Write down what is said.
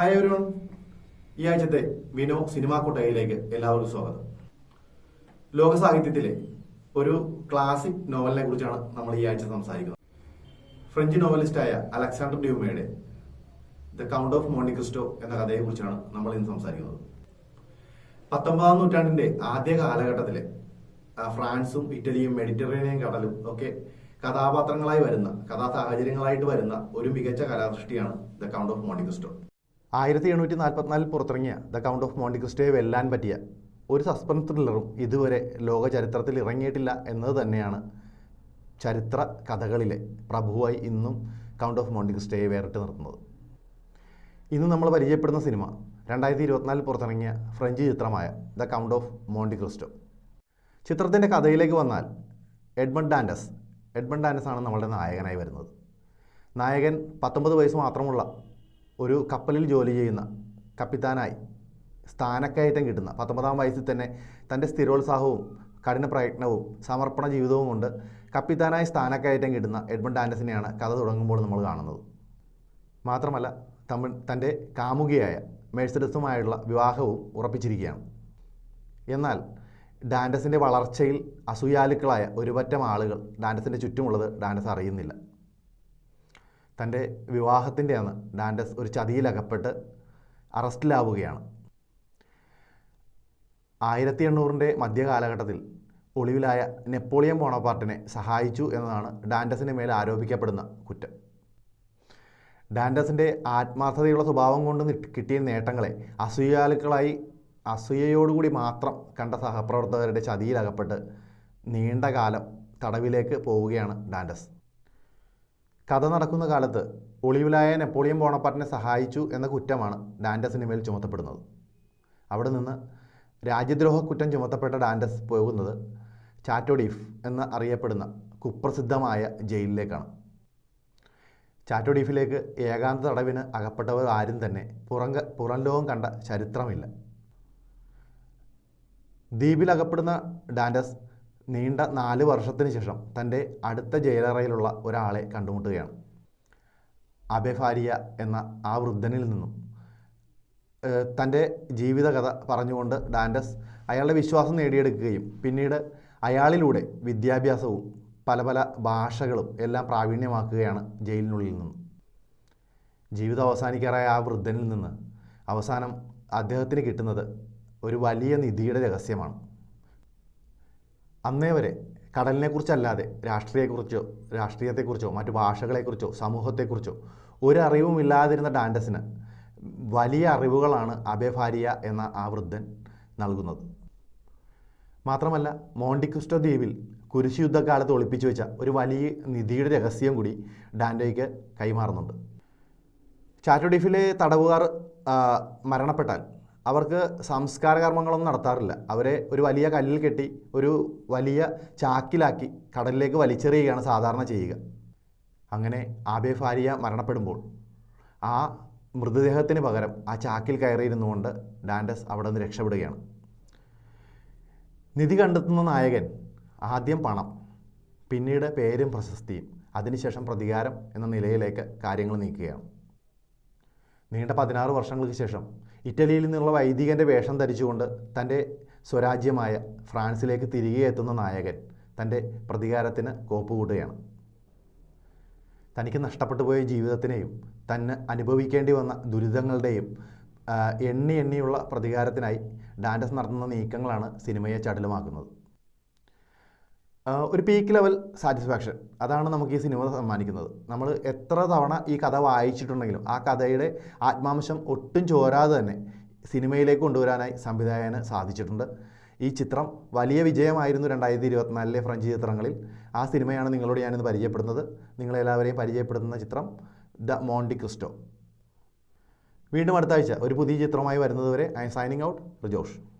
Hi everyone ഈ ആഴ്ചത്തെ വിനോ cinema കൊട്ടയിലേക്ക് എല്ലാവർക്കും സ്വാഗതം. ലോക സാഹിത്യത്തിലെ ഒരു ക്ലാസിക് നോവലിനെ കുറിച്ചാണ് നമ്മൾ ഈ ആഴ്ച സംസാരിക്കുന്നത്. ഫ്രഞ്ച് നോവലിസ്റ്റായ Alexander ഡ്യൂമയുടെ the count of Monte Cristo എന്ന കഥയെക്കുറിച്ചാണ് നമ്മൾ ഇന്ന് സംസാരിക്കുന്നത്. പത്തൊമ്പതാം നൂറ്റാണ്ടിന്റെ ആദ്യ കാലഘട്ടത്തിലെ ഫ്രാൻസും ഇറ്റലിയും മെഡിറ്ററേനിയൻ കടലും ഒക്കെ കഥാപാത്രങ്ങളായി വരുന്ന കഥാ സാഹചര്യങ്ങളായിട്ട് വരുന്ന ഒരു മികച്ച കലാസൃഷ്ടിയാണ് the Count of Monte Cristo ആയിരത്തി എണ്ണൂറ്റി നാൽപ്പത്തിനാലിൽ പുറത്തിറങ്ങിയ ദ കൗണ്ട് ഓഫ് മോണ്ടി ക്രിസ്റ്റോയെ വെല്ലാൻ പറ്റിയ ഒരു സസ്പെൻസ് ത്രില്ലറും ഇതുവരെ ലോക ചരിത്രത്തിൽ ഇറങ്ങിയിട്ടില്ല എന്നത് തന്നെയാണ് ചരിത്ര കഥകളിലെ പ്രഭുവായി ഇന്നും കൗണ്ട് ഓഫ് മോണ്ടി ക്രിസ്റ്റോയെ വേറിട്ട് നിർത്തുന്നത്. ഇന്ന് നമ്മൾ പരിചയപ്പെടുന്ന സിനിമ രണ്ടായിരത്തി ഇരുപത്തിനാലിൽ പുറത്തിറങ്ങിയ ഫ്രഞ്ച് ചിത്രമായ the count of Monte Cristo. ചിത്രത്തിന്റെ കഥയിലേക്ക് വന്നാൽ എഡ്മണ്ട് ഡാൻഡസ് എഡ്മണ്ട് ഡാൻഡസ് ആണ് നമ്മളുടെ നായകനായി വരുന്നത്. നായകൻ പത്തൊമ്പത് വയസ്സ് മാത്രമുള്ള ഒരു കപ്പലിൽ ജോലി ചെയ്യുന്ന കപ്പിത്താനായി സ്ഥാനക്കയറ്റം കിട്ടുന്ന പത്തൊമ്പതാം വയസ്സിൽ തന്നെ തന്റെ സ്ഥിരോത്സാഹവും കഠിന പ്രയത്നവും സമർപ്പണ ജീവിതവും കൊണ്ട് കപ്പിത്താനായി സ്ഥാനക്കയറ്റം കിട്ടുന്ന എഡ്മണ്ട് ഡാൻഡസിനെയാണ് കഥ തുടങ്ങുമ്പോൾ നമ്മൾ കാണുന്നത്. മാത്രമല്ല തമിഴ് തന്റെ കാമുകിയായ മേഴ്സഡസുമായുള്ള വിവാഹവും ഉറപ്പിച്ചിരിക്കുകയാണ്. എന്നാൽ ഡാൻഡസിന്റെ വളർച്ചയിൽ അസൂയാലുക്കളായ ഒരുപറ്റം ആളുകൾ ഡാൻഡസിന്റെ ചുറ്റുമുള്ളത് ഡാൻഡസ് അറിയുന്നില്ല. തന്റെ വിവാഹത്തിന്റെ അന്ന് ഡാൻഡസ് ഒരു ചതിയിലകപ്പെട്ട് അറസ്റ്റിലാവുകയാണ്. ആയിരത്തി എണ്ണൂറിന്റെ മധ്യകാലഘട്ടത്തിൽ ഒളിവിലായ നെപ്പോളിയൻ ബോണപ്പാർട്ടിനെ സഹായിച്ചു എന്നതാണ് ഡാൻഡസിന് മേൽ ആരോപിക്കപ്പെടുന്ന കുറ്റം. ഡാൻഡസിന്റെ ആത്മാർത്ഥതയുള്ള സ്വഭാവം കൊണ്ട് കിട്ടിയ നേട്ടങ്ങളെ അസൂയാലുക്കളായി അസൂയയോടുകൂടി മാത്രം കണ്ട സഹപ്രവർത്തകരുടെ ചതിയിലകപ്പെട്ട് നീണ്ട കാലം തടവിലേക്ക് പോവുകയാണ് ഡാൻഡസ്. കഥ നടക്കുന്ന കാലത്ത് ഒളിവിലായ നെപ്പോളിയൻ ബോണപ്പാട്ടിനെ സഹായിച്ചു എന്ന കുറ്റമാണ് ഡാൻഡസിന് മേൽ ചുമത്തപ്പെടുന്നത്. അവിടെ നിന്ന് രാജ്യദ്രോഹ കുറ്റം ചുമത്തപ്പെട്ട ഡാൻഡസ് പോകുന്നത് ചാറ്റോഡീഫ് എന്ന് അറിയപ്പെടുന്ന കുപ്രസിദ്ധമായ ജയിലിലേക്കാണ്. ചാറ്റോഡീഫിലേക്ക് ഏകാന്ത തടവിന് അകപ്പെട്ടവർ ആരും തന്നെ പുറം പുറം ലോകം കണ്ട ചരിത്രമില്ല. ദ്വീപിൽ അകപ്പെടുന്ന ഡാൻഡസ് നീണ്ട നാല് വർഷത്തിന് ശേഷം തന്റെ അടുത്ത ജയിലറയിലുള്ള ഒരാളെ കണ്ടുമുട്ടുകയാണ്. അബെഫാരിയ എന്ന ആ വൃദ്ധനിൽ നിന്നും. തന്റെ ജീവിതകഥ പറഞ്ഞുകൊണ്ട് ഡാൻഡസ് അയാളുടെ വിശ്വാസം നേടിയെടുക്കുകയും പിന്നീട് അയാളിലൂടെ വിദ്യാഭ്യാസവും പല പല ഭാഷകളും എല്ലാം പ്രാവീണ്യമാക്കുകയാണ് ജയിലിനുള്ളിൽ നിന്നും. ജീവിതം അവസാനിക്കാറായ ആ വൃദ്ധനിൽ നിന്ന് അവസാനം അദ്ദേഹത്തിന് കിട്ടുന്നത് ഒരു വലിയ നിധിയുടെ രഹസ്യമാണ്. അന്നേ വരെ കടലിനെക്കുറിച്ചല്ലാതെ രാഷ്ട്രീയത്തെക്കുറിച്ചോ രാഷ്ട്രീയത്തെക്കുറിച്ചോ മറ്റു ഭാഷകളെക്കുറിച്ചോ സമൂഹത്തെക്കുറിച്ചോ ഒരു അറിവുമില്ലാതിരുന്ന ഡാൻഡസിന് വലിയ അറിവുകളാണ് അബെഫാരിയ എന്ന ആ വൃദ്ധൻ നൽകുന്നത്. മാത്രമല്ല മോണ്ടിക്രിസ്റ്റോ ദ്വീപിൽ കുരിശ് യുദ്ധകാലത്ത് ഒളിപ്പിച്ചു വെച്ച ഒരു വലിയ നിധിയുടെ രഹസ്യം കൂടി ഡാൻഡോയ്ക്ക് കൈമാറുന്നുണ്ട്. ചാറ്റോഡീഫിലെ തടവുകാർ മരണപ്പെട്ടാൽ അവർക്ക് സംസ്കാര കർമ്മങ്ങളൊന്നും നടത്താറില്ല. അവരെ ഒരു വലിയ കല്ലിൽ കെട്ടി ഒരു വലിയ ചാക്കിലാക്കി കടലിലേക്ക് വലിച്ചെറിയുകയാണ് സാധാരണ ചെയ്യുക. അങ്ങനെ ആബേ ഫാരിയ മരണപ്പെടുമ്പോൾ ആ മൃതദേഹത്തിന് പകരം ആ ചാക്കിൽ കയറിയിരുന്നുകൊണ്ട് ഡാൻഡസ് അവിടെ നിന്ന് രക്ഷപ്പെടുകയാണ്. നിധി കണ്ടെത്തുന്ന നായകൻ ആദ്യം പണം പിന്നീട് പേരും പ്രശസ്തിയും അതിനുശേഷം പ്രതികാരം എന്ന നിലയിലേക്ക് കാര്യങ്ങൾ നീക്കുകയാണ്. നീണ്ട പതിനാറ് വർഷങ്ങൾക്ക് ശേഷം ഇറ്റലിയിൽ നിന്നുള്ള വൈദികന്റെ വേഷം ധരിച്ചുകൊണ്ട് തന്റെ സ്വരാജ്യമായ ഫ്രാൻസിലേക്ക് തിരികെ എത്തുന്ന നായകൻ തന്റെ പ്രതികാരത്തിന് കോപ്പുകൂട്ടുകയാണ്. തനിക്ക് നഷ്ടപ്പെട്ടു പോയ ജീവിതത്തിനെയും തന്നെ അനുഭവിക്കേണ്ടി വന്ന ദുരിതങ്ങളുടെയും എണ്ണി എണ്ണിയുള്ള പ്രതികാരത്തിനായി ഡാൻഡസ് നടത്തുന്ന നീക്കങ്ങളാണ് സിനിമയെ ചടുലമാക്കുന്നത്. ഒരു പീക്ക് ലെവൽ സാറ്റിസ്ഫാക്ഷൻ അതാണ് നമുക്ക് ഈ സിനിമ സമ്മാനിക്കുന്നത്. നമ്മൾ എത്ര തവണ ഈ കഥ വായിച്ചിട്ടുണ്ടെങ്കിലും ആ കഥയുടെ ആത്മാംശം ഒട്ടും ചോരാതെ തന്നെ സിനിമയിലേക്ക് കൊണ്ടുവരാനായി സംവിധായകന് സാധിച്ചിട്ടുണ്ട്. ഈ ചിത്രം വലിയ വിജയമായിരുന്നു രണ്ടായിരത്തി ഇരുപത്തിനാലിലെ ഫ്രഞ്ച് ചിത്രങ്ങളിൽ. ആ സിനിമയാണ് നിങ്ങളോട് ഞാനിന്ന് പരിചയപ്പെടുന്നത്. നിങ്ങളെല്ലാവരെയും പരിചയപ്പെടുത്തുന്ന ചിത്രം ദ മോണ്ടി ക്രിസ്റ്റോ. വീണ്ടും അടുത്ത ആഴ്ച ഒരു പുതിയ ചിത്രമായി വരുന്നതുവരെ ഐ സൈനിങ് ഔട്ട്. റിജോഷ്.